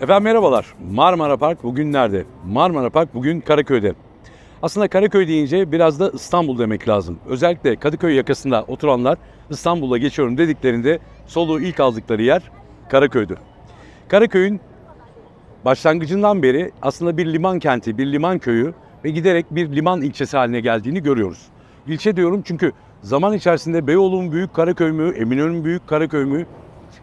Efendim merhabalar. Marmara Park bugün nerede? Marmara Park bugün Karaköy'de. Aslında Karaköy deyince biraz da İstanbul demek lazım. Özellikle Kadıköy yakasında oturanlar İstanbul'a geçiyorum dediklerinde soluğu ilk aldıkları yer Karaköy'dü. Karaköy'ün başlangıcından beri aslında bir liman kenti, bir liman köyü ve giderek bir liman ilçesi haline geldiğini görüyoruz. İlçe diyorum çünkü zaman içerisinde Beyoğlu mu büyük Karaköy mü, Eminönü mü büyük Karaköy mü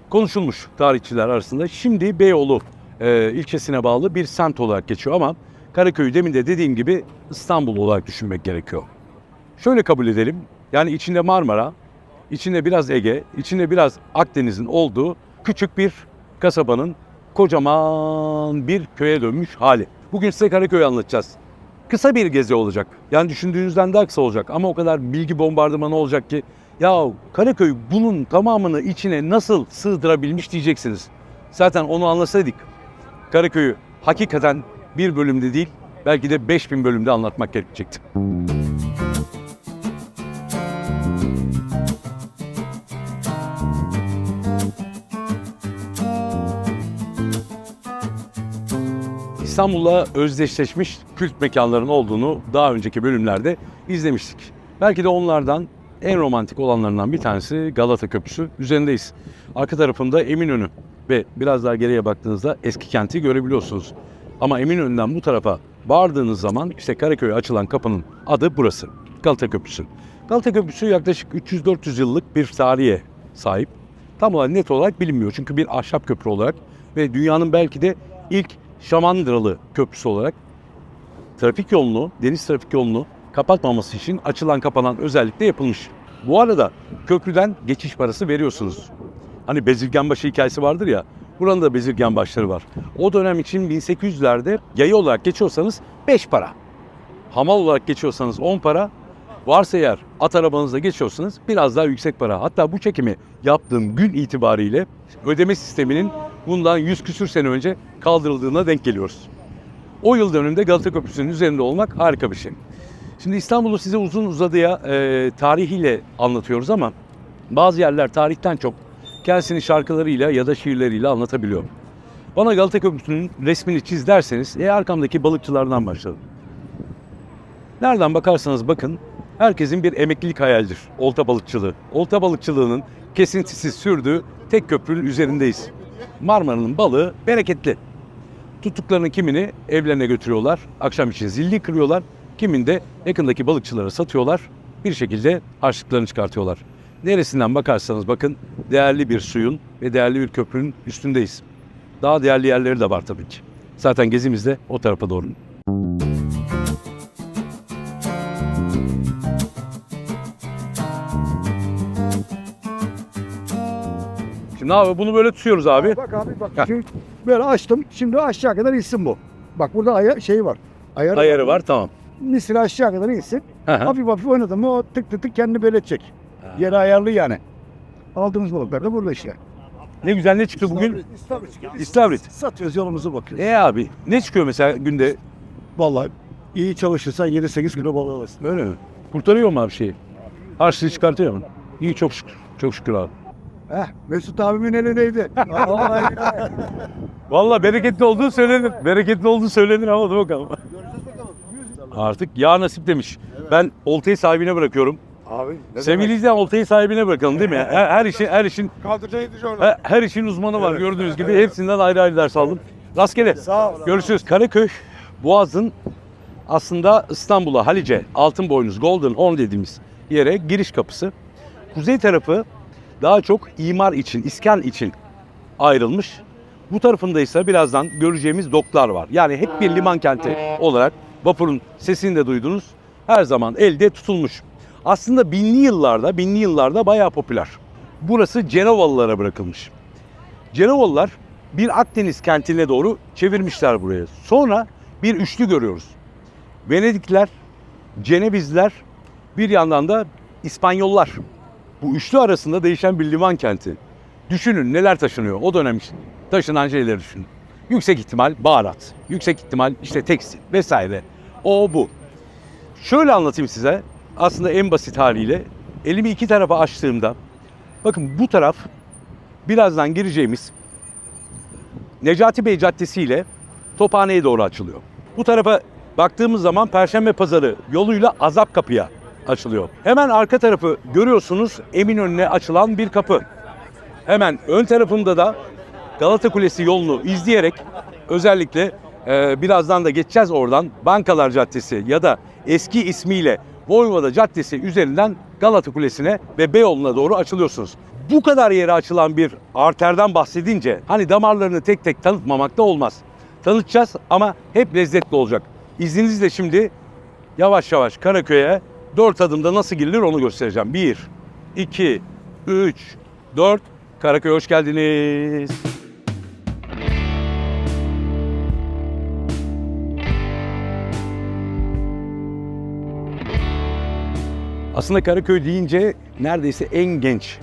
konuşulmuş tarihçiler arasında. Şimdi Beyoğlu e, ilçesine bağlı bir semt olarak geçiyor ama Karaköy'ü demin de dediğim gibi İstanbul olarak düşünmek gerekiyor. Şöyle kabul edelim. Yani içinde Marmara, içinde biraz Ege, içinde biraz Akdeniz'in olduğu küçük bir kasabanın kocaman bir köye dönmüş hali. Bugün size Karaköy'ü anlatacağız. Kısa bir gezi olacak. Yani düşündüğünüzden daha kısa olacak ama o kadar bilgi bombardımanı olacak ki ya Karaköy bunun tamamını içine nasıl sığdırabilmiş diyeceksiniz. Zaten onu anlasaydık Karaköy'ü hakikaten bir bölümde değil belki de 5000 bölümde anlatmak gerekecekti. İstanbul'la özdeşleşmiş kült mekanların olduğunu daha önceki bölümlerde izlemiştik. Belki de onlardan en romantik olanlarından bir tanesi Galata Köprüsü. Üzerindeyiz. Arka tarafında Eminönü ve biraz daha geriye baktığınızda eski kenti görebiliyorsunuz. Ama Eminönü'nden bu tarafa vardığınız zaman işte Karaköy'e açılan kapının adı burası. Galata Köprüsü. Galata Köprüsü yaklaşık 300-400 yıllık bir tarihe sahip. Tam olarak net olarak bilinmiyor çünkü bir ahşap köprü olarak ve dünyanın belki de ilk Şamandıralı Köprüsü olarak trafik yolunu, deniz trafik yolunu kapatmaması için açılan kapanan özellikle yapılmış. Bu arada köprüden geçiş parası veriyorsunuz. Hani Bezirganbaşı hikayesi vardır ya, buranın da Bezirganbaşları var. O dönem için 1800'lerde yayı olarak geçiyorsanız 5 para. Hamal olarak geçiyorsanız 10 para. Varsa eğer at arabanızla geçiyorsanız biraz daha yüksek para. Hatta bu çekimi yaptığım gün itibariyle ödeme sisteminin bundan 100 küsür sene önce kaldırıldığına denk geliyoruz. O yıl dönümünde Galata Köprüsü'nün üzerinde olmak harika bir şey. Şimdi İstanbul'u size uzun uzadıya e, tarihiyle anlatıyoruz ama bazı yerler tarihten çok kendisini şarkılarıyla ya da şiirleriyle anlatabiliyor. Bana Galata Köprüsü'nün resmini çiz derseniz e, arkamdaki balıkçılardan başladım. Nereden bakarsanız bakın herkesin bir emeklilik hayalidir olta balıkçılığı. Olta balıkçılığının kesintisiz sürdüğü tek köprünün üzerindeyiz. Marmara'nın balığı bereketli. Tuttuklarının kimini evlerine götürüyorlar, akşam için zilli kırıyorlar, kimini de yakındaki balıkçılara satıyorlar, bir şekilde harçlıklarını çıkartıyorlar. Neresinden bakarsanız bakın değerli bir suyun ve değerli bir köprünün üstündeyiz. Daha değerli yerleri de var tabii ki. Zaten gezimiz de o tarafa doğru. Şimdi abi bunu böyle tutuyoruz abi. Bak abi bak. Şimdi böyle açtım. Şimdi aşağı kadar insin bu. Bak burada aya şey var. Ayarı, Ayarı var tamam. Misli aşağı kadar insin. Hı hı. hafif hafif oynadım mı o tık tık tık kendini belirtecek. Yere ayarlı yani. Aldığımız balıklar da burada işte. Ne güzel ne çıktı bugün? İstavrit. İstavrit. Satıyoruz yolumuzu bakıyoruz. E abi ne çıkıyor mesela günde Vallahi iyi çalışırsan 7-8 kilo balığı alırsın. Öyle mi? Kurtarıyor mu abi şeyi? Harçlığı çıkartıyor mu? İyi çok şükür. Çok şükür abi. Heh, Mesut abimin elindeydi. Vallahi Vallahi bereketli olduğu söylenir. Bereketli olduğu söylenir ama dur bakalım. Artık ya nasip demiş. Ben oltayı sahibine bırakıyorum. Abi ne Sevgili izleyen oltayı sahibine bırakalım değil mi? Her, her işin her işin Kaldıracağı onu. her, her işin uzmanı var gördüğünüz gibi. Hepsinden ayrı ayrı ders aldım. Rastgele. Sağ ol. Görüşürüz. Karaköy Boğaz'ın aslında İstanbul'a Halice Altınboynuz Golden Horn dediğimiz yere giriş kapısı. Kuzey tarafı daha çok imar için, iskan için ayrılmış. Bu tarafında ise birazdan göreceğimiz doklar var. Yani hep bir liman kenti olarak vapurun sesini de duydunuz. Her zaman elde tutulmuş. Aslında binli yıllarda, binli yıllarda bayağı popüler. Burası Cenovalılara bırakılmış. Cenovalılar bir Akdeniz kentine doğru çevirmişler buraya. Sonra bir üçlü görüyoruz. Venedikler, Cenevizler, bir yandan da İspanyollar. Bu üçlü arasında değişen bir liman kenti. Düşünün neler taşınıyor o dönem. Taşınan şeyleri düşünün. Yüksek ihtimal baharat, yüksek ihtimal işte tekstil vesaire. O bu. Şöyle anlatayım size. aslında en basit haliyle elimi iki tarafa açtığımda bakın bu taraf birazdan gireceğimiz Necati Bey Caddesi ile Tophane'ye doğru açılıyor. Bu tarafa baktığımız zaman Perşembe Pazarı yoluyla Azap Kapı'ya açılıyor. Hemen arka tarafı görüyorsunuz Eminönü'ne açılan bir kapı. Hemen ön tarafında da Galata Kulesi yolunu izleyerek özellikle e, birazdan da geçeceğiz oradan Bankalar Caddesi ya da eski ismiyle Voyvoda Caddesi üzerinden Galata Kulesi'ne ve Beyoğlu'na doğru açılıyorsunuz. Bu kadar yere açılan bir arterden bahsedince hani damarlarını tek tek tanıtmamak da olmaz. Tanıtacağız ama hep lezzetli olacak. İzninizle şimdi yavaş yavaş Karaköy'e dört adımda nasıl girilir onu göstereceğim. 1, 2, 3, 4. Karaköy'e hoş geldiniz. Aslında Karaköy deyince neredeyse en genç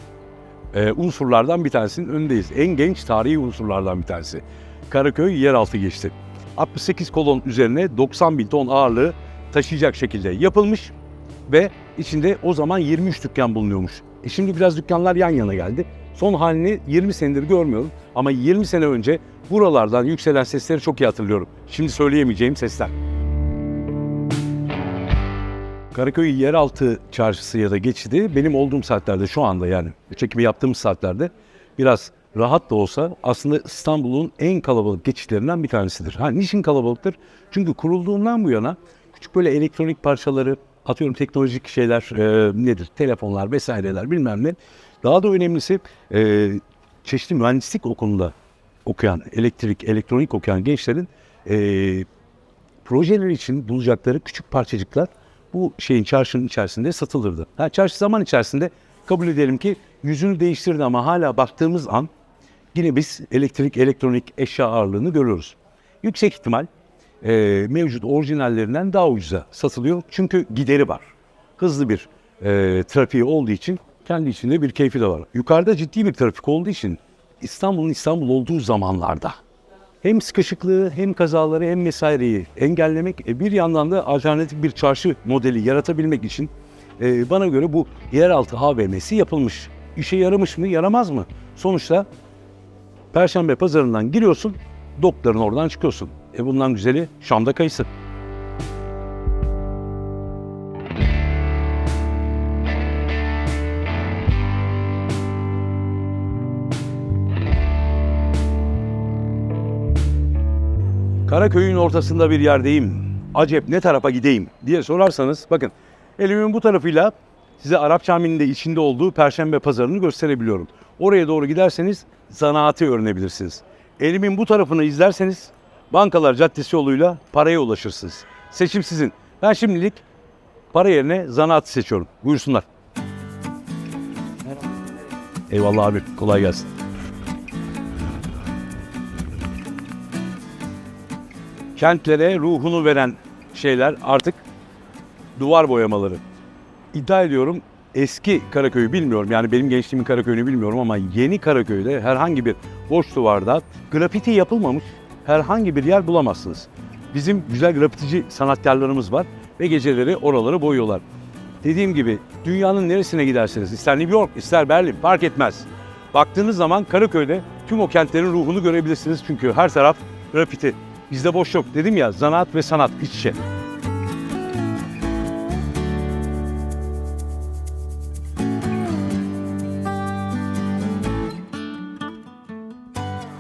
e, unsurlardan bir tanesinin önündeyiz. En genç tarihi unsurlardan bir tanesi. Karaköy yeraltı geçti. 68 kolon üzerine 90 bin ton ağırlığı taşıyacak şekilde yapılmış ve içinde o zaman 23 dükkan bulunuyormuş. E şimdi biraz dükkanlar yan yana geldi. Son halini 20 senedir görmüyorum ama 20 sene önce buralardan yükselen sesleri çok iyi hatırlıyorum. Şimdi söyleyemeyeceğim sesler. Karaköy yeraltı çarşısı ya da geçidi benim olduğum saatlerde şu anda yani çekimi yaptığımız saatlerde biraz rahat da olsa aslında İstanbul'un en kalabalık geçitlerinden bir tanesidir. Ha niçin kalabalıktır? Çünkü kurulduğundan bu yana küçük böyle elektronik parçaları atıyorum teknolojik şeyler e, nedir? Telefonlar vesaireler bilmem ne. Daha da önemlisi e, çeşitli mühendislik okulunda okuyan, elektrik, elektronik okuyan gençlerin e, projeler için bulacakları küçük parçacıklar bu şeyin çarşının içerisinde satılırdı. Ha, çarşı zaman içerisinde kabul edelim ki yüzünü değiştirdi ama hala baktığımız an yine biz elektrik, elektronik eşya ağırlığını görüyoruz. Yüksek ihtimal e, mevcut orijinallerinden daha ucuza satılıyor. Çünkü gideri var. Hızlı bir e, trafiği olduğu için kendi içinde bir keyfi de var. Yukarıda ciddi bir trafik olduğu için İstanbul'un İstanbul olduğu zamanlarda hem sıkışıklığı hem kazaları hem vesaireyi engellemek e, bir yandan da alternatif bir çarşı modeli yaratabilmek için e, bana göre bu yeraltı AVM'si yapılmış. İşe yaramış mı yaramaz mı? Sonuçta Perşembe pazarından giriyorsun, doktorun oradan çıkıyorsun. E bundan güzeli Şam'da kayısı. Karaköy'ün ortasında bir yerdeyim. Acep ne tarafa gideyim diye sorarsanız bakın elimin bu tarafıyla size Arap Camii'nin de içinde olduğu Perşembe Pazarı'nı gösterebiliyorum. Oraya doğru giderseniz zanaatı öğrenebilirsiniz. Elimin bu tarafını izlerseniz Bankalar Caddesi yoluyla paraya ulaşırsınız. Seçim sizin. Ben şimdilik para yerine zanaatı seçiyorum. Buyursunlar. Eyvallah abi. Kolay gelsin. kentlere ruhunu veren şeyler artık duvar boyamaları. İddia ediyorum eski Karaköy'ü bilmiyorum yani benim gençliğimin Karaköy'ünü bilmiyorum ama yeni Karaköy'de herhangi bir boş duvarda grafiti yapılmamış herhangi bir yer bulamazsınız. Bizim güzel grafitici sanatkarlarımız var ve geceleri oraları boyuyorlar. Dediğim gibi dünyanın neresine giderseniz ister New York ister Berlin fark etmez. Baktığınız zaman Karaköy'de tüm o kentlerin ruhunu görebilirsiniz çünkü her taraf grafiti. Bizde boş yok. Dedim ya zanaat ve sanat iç içe.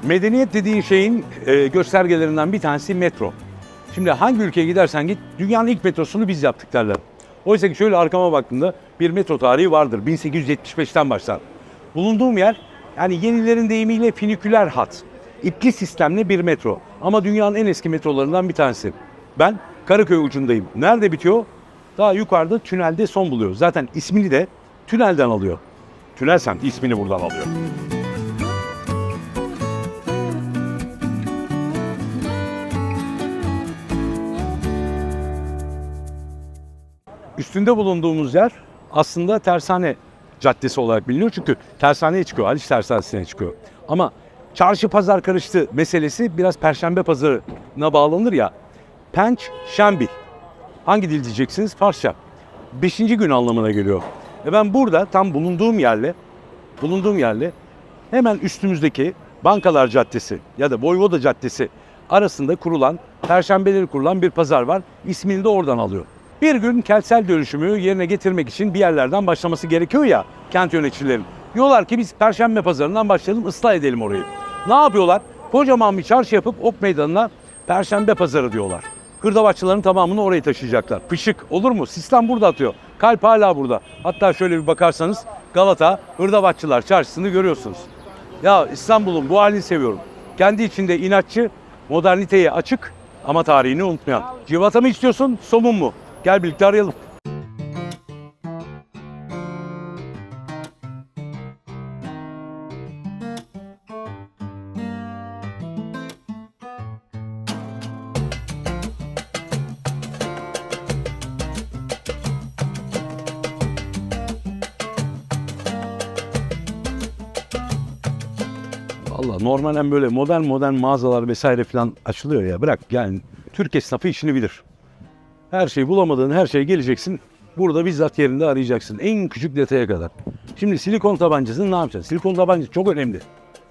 Medeniyet dediğin şeyin e, göstergelerinden bir tanesi metro. Şimdi hangi ülkeye gidersen git dünyanın ilk metrosunu biz yaptık derler. Oysa ki şöyle arkama baktığımda bir metro tarihi vardır. 1875'ten başlar. Bulunduğum yer yani yenilerin deyimiyle finiküler hat. İpli sistemli bir metro. Ama dünyanın en eski metrolarından bir tanesi. Ben Karaköy ucundayım. Nerede bitiyor? Daha yukarıda tünelde son buluyor. Zaten ismini de tünelden alıyor. Tünel semti ismini buradan alıyor. Üstünde bulunduğumuz yer aslında Tersane Caddesi olarak biliniyor. Çünkü tersaneye çıkıyor, Haliç Tersanesi'ne çıkıyor. Ama çarşı pazar karıştı meselesi biraz Perşembe pazarına bağlanır ya. Penç Şembil. Hangi dil diyeceksiniz? Farsça. beşinci gün anlamına geliyor. Ve ben burada tam bulunduğum yerle, bulunduğum yerle hemen üstümüzdeki Bankalar Caddesi ya da Voyvoda Caddesi arasında kurulan, perşembeleri kurulan bir pazar var. İsmini de oradan alıyor. Bir gün kentsel dönüşümü yerine getirmek için bir yerlerden başlaması gerekiyor ya kent yöneticilerin. Diyorlar ki biz perşembe pazarından başlayalım, ıslah edelim orayı. Ne yapıyorlar? Kocaman bir çarşı yapıp Ok Meydanı'na perşembe pazarı diyorlar. Hırdavatçıların tamamını oraya taşıyacaklar. Pışık olur mu? Sistem burada atıyor. Kalp hala burada. Hatta şöyle bir bakarsanız Galata Hırdavatçılar Çarşısı'nı görüyorsunuz. Ya İstanbul'un bu halini seviyorum. Kendi içinde inatçı, moderniteye açık ama tarihini unutmayan. Civata mı istiyorsun, somun mu? Gel birlikte arayalım. Valla normalen böyle modern modern mağazalar vesaire falan açılıyor ya. Bırak yani Türk esnafı işini bilir. Her şeyi bulamadığın her şeye geleceksin. Burada bizzat yerinde arayacaksın. En küçük detaya kadar. Şimdi silikon tabancasını ne yapacaksın? Silikon tabancası çok önemli.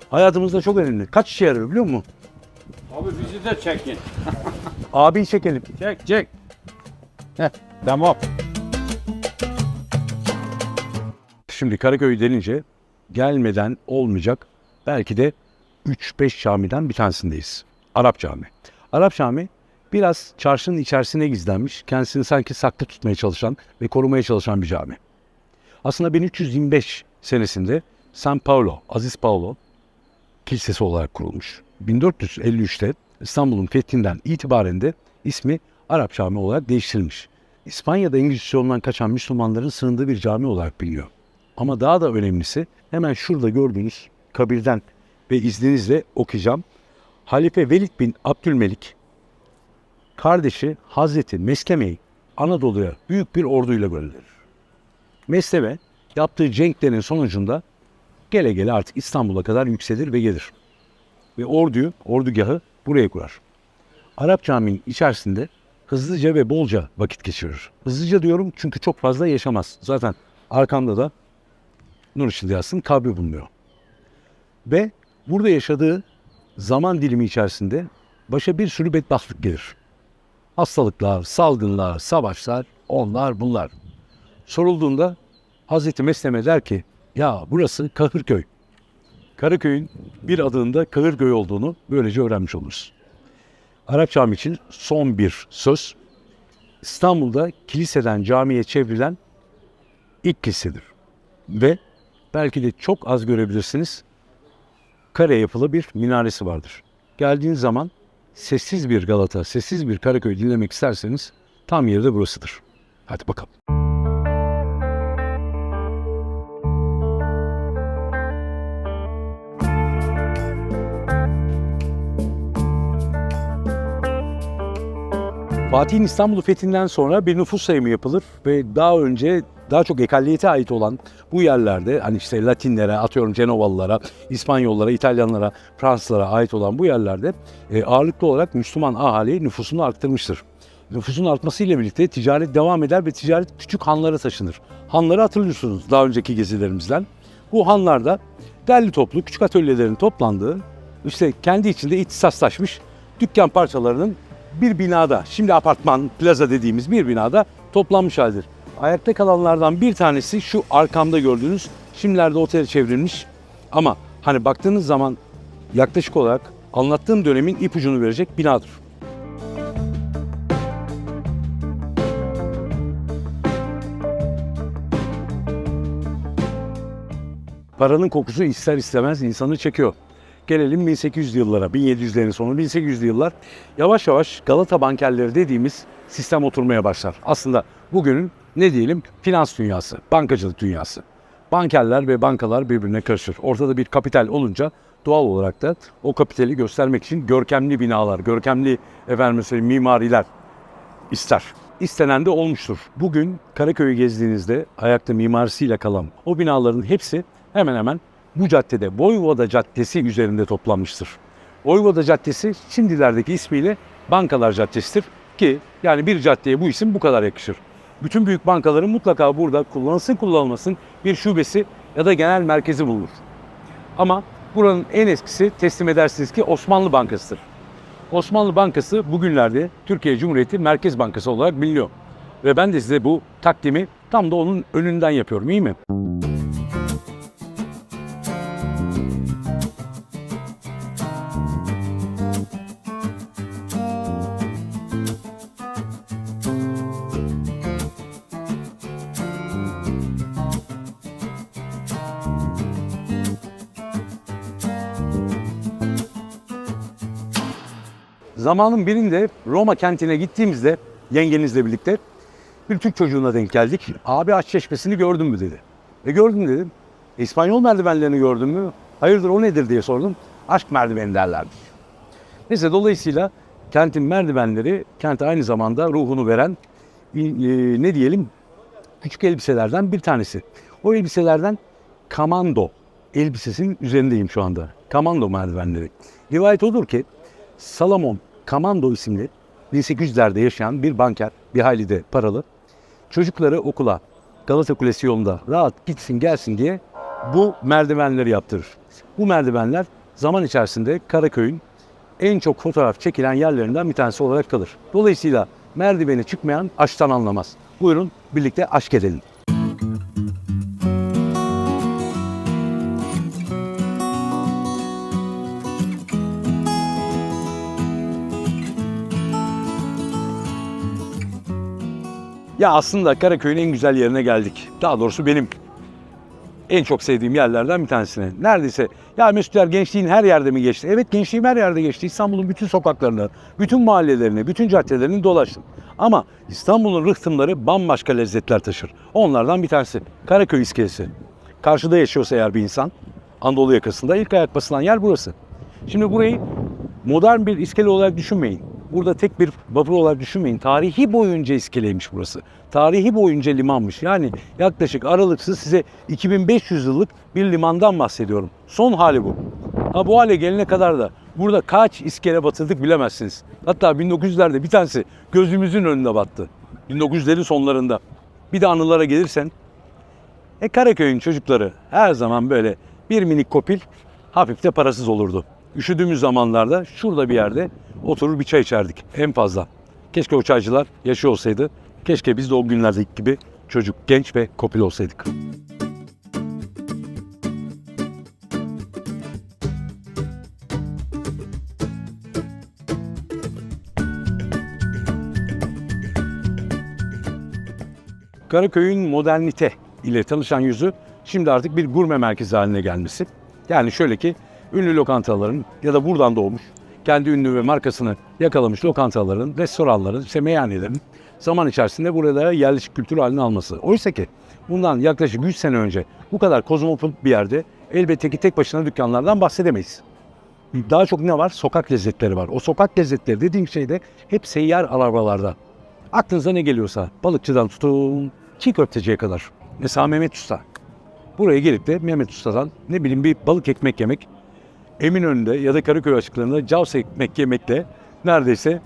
Hayatımızda çok önemli. Kaç işe yarıyor biliyor musun? Abi bizi de çekin. Abi çekelim. Çek çek. Heh, tamam. Şimdi Karaköy denince gelmeden olmayacak belki de 3-5 camiden bir tanesindeyiz. Arap Cami. Arap Cami biraz çarşının içerisine gizlenmiş, kendisini sanki saklı tutmaya çalışan ve korumaya çalışan bir cami. Aslında 1325 senesinde San Paulo, Aziz Paulo Kilisesi olarak kurulmuş. 1453'te İstanbul'un fethinden itibaren de ismi Arap Cami olarak değiştirilmiş. İspanya'da İngilizisyondan kaçan Müslümanların sığındığı bir cami olarak biliniyor. Ama daha da önemlisi hemen şurada gördüğünüz kabirden ve izninizle okuyacağım. Halife Velid bin Abdülmelik kardeşi Hazreti Mesleme'yi Anadolu'ya büyük bir orduyla gönderir. Mesleme yaptığı cenklerin sonucunda gele gele artık İstanbul'a kadar yükselir ve gelir. Ve orduyu, ordugahı buraya kurar. Arap Camii'nin içerisinde hızlıca ve bolca vakit geçirir. Hızlıca diyorum çünkü çok fazla yaşamaz. Zaten arkamda da Nur Işıldiyas'ın kabri bulunuyor. Ve burada yaşadığı zaman dilimi içerisinde başa bir sürü bedbahtlık gelir. Hastalıklar, salgınlar, savaşlar, onlar bunlar. Sorulduğunda Hazreti Mesleme der ki, ya burası Kahırköy. Karaköy'ün bir adında Kahırköy olduğunu böylece öğrenmiş oluruz. Arap Cami için son bir söz. İstanbul'da kiliseden camiye çevrilen ilk kilisedir. Ve belki de çok az görebilirsiniz. Kare yapılı bir minaresi vardır. Geldiğiniz zaman sessiz bir Galata, sessiz bir Karaköy dinlemek isterseniz tam yeri de burasıdır. Hadi bakalım. Fatih'in İstanbul'u fethinden sonra bir nüfus sayımı yapılır ve daha önce daha çok ekalliyete ait olan bu yerlerde hani işte Latinlere, atıyorum Cenovalılara, İspanyollara, İtalyanlara, Fransızlara ait olan bu yerlerde e, ağırlıklı olarak Müslüman ahali nüfusunu arttırmıştır. Nüfusun artmasıyla birlikte ticaret devam eder ve ticaret küçük hanlara taşınır. Hanları hatırlıyorsunuz daha önceki gezilerimizden. Bu hanlarda derli toplu küçük atölyelerin toplandığı, işte kendi içinde ihtisaslaşmış dükkan parçalarının bir binada, şimdi apartman, plaza dediğimiz bir binada toplanmış haldir. Ayakta kalanlardan bir tanesi şu arkamda gördüğünüz, şimdilerde otele çevrilmiş ama hani baktığınız zaman yaklaşık olarak anlattığım dönemin ipucunu verecek binadır. Paranın kokusu ister istemez insanı çekiyor. Gelelim 1800'lü yıllara, 1700'lerin sonu 1800'lü yıllar. Yavaş yavaş Galata bankerleri dediğimiz sistem oturmaya başlar. Aslında bugünün ne diyelim finans dünyası, bankacılık dünyası. Bankerler ve bankalar birbirine karışır. Ortada bir kapital olunca doğal olarak da o kapitali göstermek için görkemli binalar, görkemli efendim söyleyeyim, mimariler ister. İstenen de olmuştur. Bugün Karaköy'ü gezdiğinizde ayakta mimarisiyle kalan o binaların hepsi hemen hemen bu caddede Voyvoda Caddesi üzerinde toplanmıştır. Voyvoda Caddesi şimdilerdeki ismiyle Bankalar Caddesi'dir ki yani bir caddeye bu isim bu kadar yakışır. Bütün büyük bankaların mutlaka burada kullanılsın kullanılmasın bir şubesi ya da genel merkezi bulunur. Ama buranın en eskisi teslim edersiniz ki Osmanlı Bankası'dır. Osmanlı Bankası bugünlerde Türkiye Cumhuriyeti Merkez Bankası olarak biliniyor. Ve ben de size bu takdimi tam da onun önünden yapıyorum iyi mi? Zamanın birinde Roma kentine gittiğimizde yengenizle birlikte bir Türk çocuğuna denk geldik. Abi aç çeşmesini gördün mü dedi. E gördüm dedim. "E, İspanyol merdivenlerini gördün mü? Hayırdır o nedir diye sordum. Aşk merdiveni derlerdi. Neyse dolayısıyla kentin merdivenleri kente aynı zamanda ruhunu veren e, ne diyelim küçük elbiselerden bir tanesi. O elbiselerden kamando elbisesinin üzerindeyim şu anda. Kamando merdivenleri. Rivayet odur ki Salomon Kamando isimli 1800'lerde yaşayan bir banker, bir hayli de paralı. Çocukları okula Galata Kulesi yolunda rahat gitsin gelsin diye bu merdivenleri yaptırır. Bu merdivenler zaman içerisinde Karaköy'ün en çok fotoğraf çekilen yerlerinden bir tanesi olarak kalır. Dolayısıyla merdiveni çıkmayan aşktan anlamaz. Buyurun birlikte aşk edelim. Ya aslında Karaköy'ün en güzel yerine geldik. Daha doğrusu benim en çok sevdiğim yerlerden bir tanesine. Neredeyse ya Mesut gençliğin her yerde mi geçti? Evet gençliğim her yerde geçti. İstanbul'un bütün sokaklarını, bütün mahallelerini, bütün caddelerini dolaştım. Ama İstanbul'un rıhtımları bambaşka lezzetler taşır. Onlardan bir tanesi Karaköy iskelesi. Karşıda yaşıyorsa eğer bir insan, Anadolu yakasında ilk ayak basılan yer burası. Şimdi burayı modern bir iskele olarak düşünmeyin. Burada tek bir vapur olarak düşünmeyin. Tarihi boyunca iskeleymiş burası. Tarihi boyunca limanmış. Yani yaklaşık aralıksız size 2500 yıllık bir limandan bahsediyorum. Son hali bu. Ha bu hale gelene kadar da burada kaç iskele batırdık bilemezsiniz. Hatta 1900'lerde bir tanesi gözümüzün önünde battı. 1900'lerin sonlarında. Bir de anılara gelirsen e Karaköy'ün çocukları her zaman böyle bir minik kopil hafif de parasız olurdu. Üşüdüğümüz zamanlarda şurada bir yerde oturur bir çay içerdik en fazla. Keşke o çaycılar yaşıyor olsaydı. Keşke biz de o günlerdeki gibi çocuk, genç ve kopil olsaydık. Karaköy'ün modernite ile tanışan yüzü şimdi artık bir gurme merkezi haline gelmesi. Yani şöyle ki ünlü lokantaların ya da buradan doğmuş kendi ünlü ve markasını yakalamış lokantaların, restoranların, işte meyhanelerin zaman içerisinde burada yerleşik kültür haline alması. Oysa ki bundan yaklaşık 100 sene önce bu kadar kozmopolit bir yerde elbette ki tek başına dükkanlardan bahsedemeyiz. Daha çok ne var? Sokak lezzetleri var. O sokak lezzetleri dediğim şey de hep seyyar arabalarda. Aklınıza ne geliyorsa balıkçıdan tutun çiğ köfteciye kadar. Mesela Mehmet Usta. Buraya gelip de Mehmet Usta'dan ne bileyim bir balık ekmek yemek Eminönü'nde ya da Karaköy açıklarında cavs ekmek yemekle neredeyse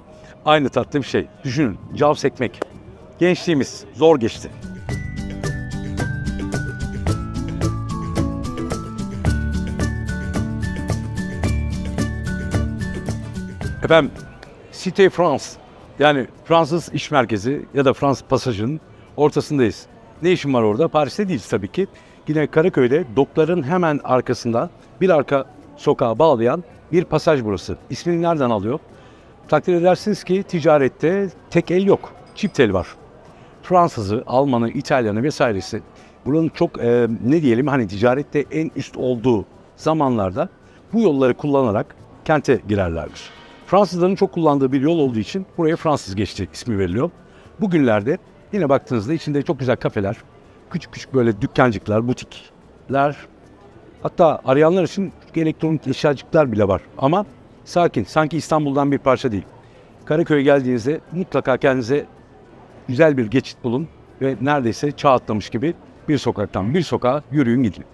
aynı tatlı bir şey. Düşünün cavs ekmek. Gençliğimiz zor geçti. Efendim Cité France yani Fransız iş merkezi ya da Fransız pasajının ortasındayız. Ne işim var orada? Paris'te değiliz tabii ki. Yine Karaköy'de dokların hemen arkasında bir arka sokağa bağlayan bir pasaj burası. İsmini nereden alıyor? Takdir edersiniz ki ticarette tek el yok. Çift el var. Fransızı, Almanı, İtalyanı vesairesi buranın çok e, ne diyelim hani ticarette en üst olduğu zamanlarda bu yolları kullanarak kente girerlermiş. Fransızların çok kullandığı bir yol olduğu için buraya Fransız geçti ismi veriliyor. Bugünlerde yine baktığınızda içinde çok güzel kafeler, küçük küçük böyle dükkancıklar, butikler, hatta arayanlar için elektronik eşyacıklar bile var. Ama sakin, sanki İstanbul'dan bir parça değil. Karaköy'e geldiğinizde mutlaka kendinize güzel bir geçit bulun ve neredeyse çağ atlamış gibi bir sokaktan bir sokağa yürüyün gidin.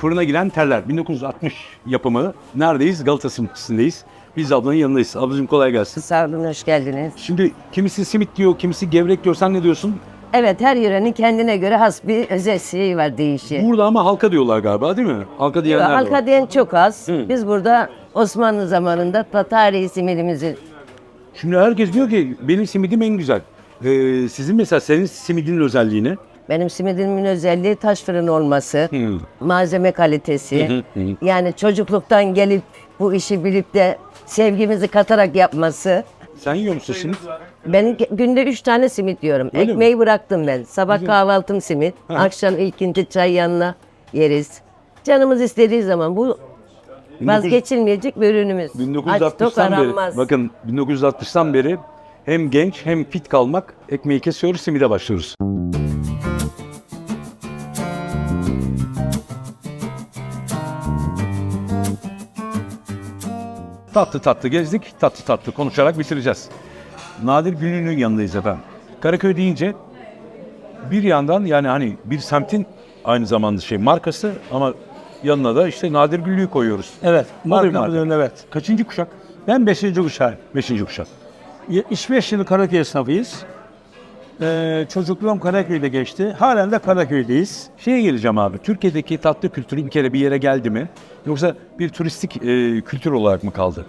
fırına giren teller. 1960 yapımı. Neredeyiz? Galata Simitçisi'ndeyiz. Biz de ablanın yanındayız. Ablacığım kolay gelsin. Sağ olun, hoş geldiniz. Şimdi kimisi simit diyor, kimisi gevrek diyor. Sen ne diyorsun? Evet, her yörenin kendine göre has bir özel şeyi var, değişi. Burada ama halka diyorlar galiba değil mi? Halka diyenler de var. Halka diyen çok az. Hı. Biz burada Osmanlı zamanında ta- tarihi simidimizi Şimdi herkes diyor ki benim simidim en güzel. Ee, sizin mesela senin simidinin özelliği ne? benim simidimin özelliği taş fırın olması, malzeme kalitesi. Yani çocukluktan gelip bu işi bilip de sevgimizi katarak yapması. Sen yiyor musun simit? Ben günde üç tane simit yiyorum. Öyle mi? Ekmeği bıraktım ben. Sabah Güzel. kahvaltım simit. Ha. Akşam ikinci çay yanına yeriz. Canımız istediği zaman bu vazgeçilmeyecek bir ürünümüz. Aç tok 1960'tan beri, aranmaz. bakın 1960'tan beri hem genç hem fit kalmak ekmeği kesiyoruz simide başlıyoruz. Tatlı tatlı gezdik, tatlı tatlı konuşarak bitireceğiz. Nadir Gül'ün yanındayız efendim. Karaköy deyince bir yandan yani hani bir semtin aynı zamanda şey markası ama yanına da işte Nadir Güllü'yü koyuyoruz. Evet, markamızın marka. evet. Kaçıncı kuşak? Ben 5. kuşağım. Beşinci kuşak. 75 yılı Karaköy esnafıyız. Ee, çocukluğum Karaköy'de geçti. Halen de Karaköy'deyiz. Şeye geleceğim abi. Türkiye'deki tatlı kültürü bir kere bir yere geldi mi? Yoksa bir turistik e, kültür olarak mı kaldı?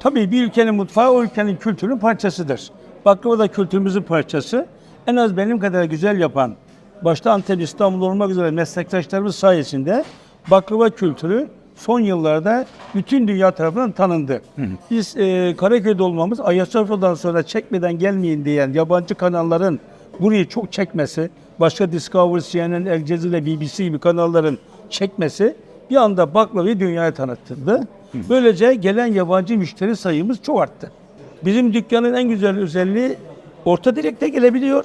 Tabii bir ülkenin mutfağı o ülkenin kültürünün parçasıdır. Baklava da kültürümüzün parçası. En az benim kadar güzel yapan, başta Antep, İstanbul olmak üzere meslektaşlarımız sayesinde baklava kültürü son yıllarda bütün dünya tarafından tanındı. Biz e, Karaköy'de olmamız Ayasofya'dan sonra çekmeden gelmeyin diyen yabancı kanalların burayı çok çekmesi, başka Discovery, CNN, El Cezire, BBC gibi kanalların çekmesi bir anda baklavayı dünyaya tanıttırdı. Böylece gelen yabancı müşteri sayımız çok arttı. Bizim dükkanın en güzel özelliği orta direkte gelebiliyor,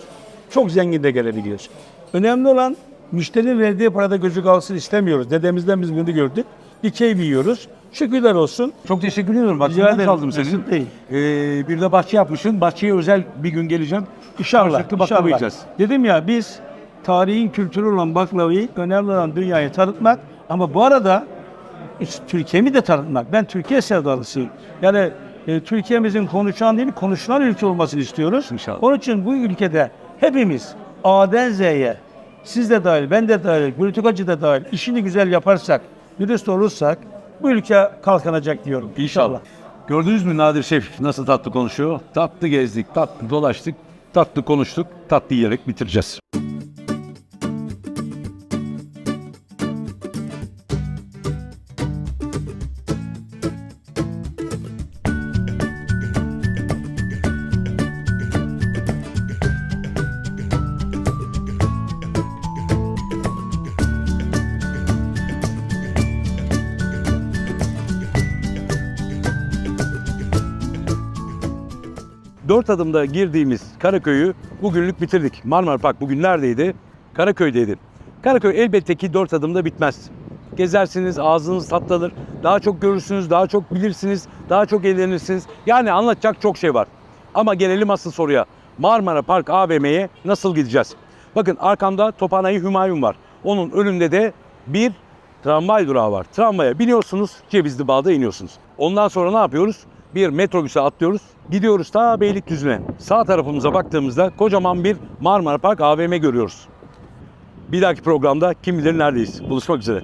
çok zengin de gelebiliyor. Önemli olan müşterinin verdiği parada gözü kalsın istemiyoruz. Dedemizden biz bunu gördük. Dikey büyüyoruz. Şükürler olsun. Çok teşekkür ediyorum. Bak Rica çaldım senin. Bey. Ee, bir de bahçe yapmışsın. Bahçeye özel bir gün geleceğim. İnşallah. Karşılıklı baklava inşallah. yiyeceğiz. Dedim ya biz tarihin kültürü olan baklavayı önemli olan dünyaya tanıtmak ama bu arada Türkiye'mi de tanıtmak. Ben Türkiye sevdalısıyım. Yani e, Türkiye'mizin konuşan değil konuşulan ülke olmasını istiyoruz. İnşallah. Onun için bu ülkede hepimiz A'den Z'ye siz de dahil, ben de dahil, politikacı da dahil işini güzel yaparsak, dürüst olursak bu ülke kalkınacak diyorum. İnşallah. Gördünüz mü Nadir Şef nasıl tatlı konuşuyor? Tatlı gezdik, tatlı dolaştık, tatlı konuştuk, tatlı yiyerek bitireceğiz. Dört adımda girdiğimiz Karaköy'ü bugünlük bitirdik. Marmara Park bugün neredeydi? Karaköy'deydi. Karaköy elbette ki dört adımda bitmez. Gezersiniz, ağzınız tatlanır, daha çok görürsünüz, daha çok bilirsiniz, daha çok eğlenirsiniz. Yani anlatacak çok şey var. Ama gelelim asıl soruya. Marmara Park AVM'ye nasıl gideceğiz? Bakın arkamda Tophane Hümayun var. Onun önünde de bir tramvay durağı var. Tramvaya biniyorsunuz, Cevizli Bağ'da iniyorsunuz. Ondan sonra ne yapıyoruz? Bir metrobüse atlıyoruz, gidiyoruz ta Beylikdüzü'ne. Sağ tarafımıza baktığımızda kocaman bir Marmara Park AVM görüyoruz. Bir dahaki programda kim bilir neredeyiz. Buluşmak üzere.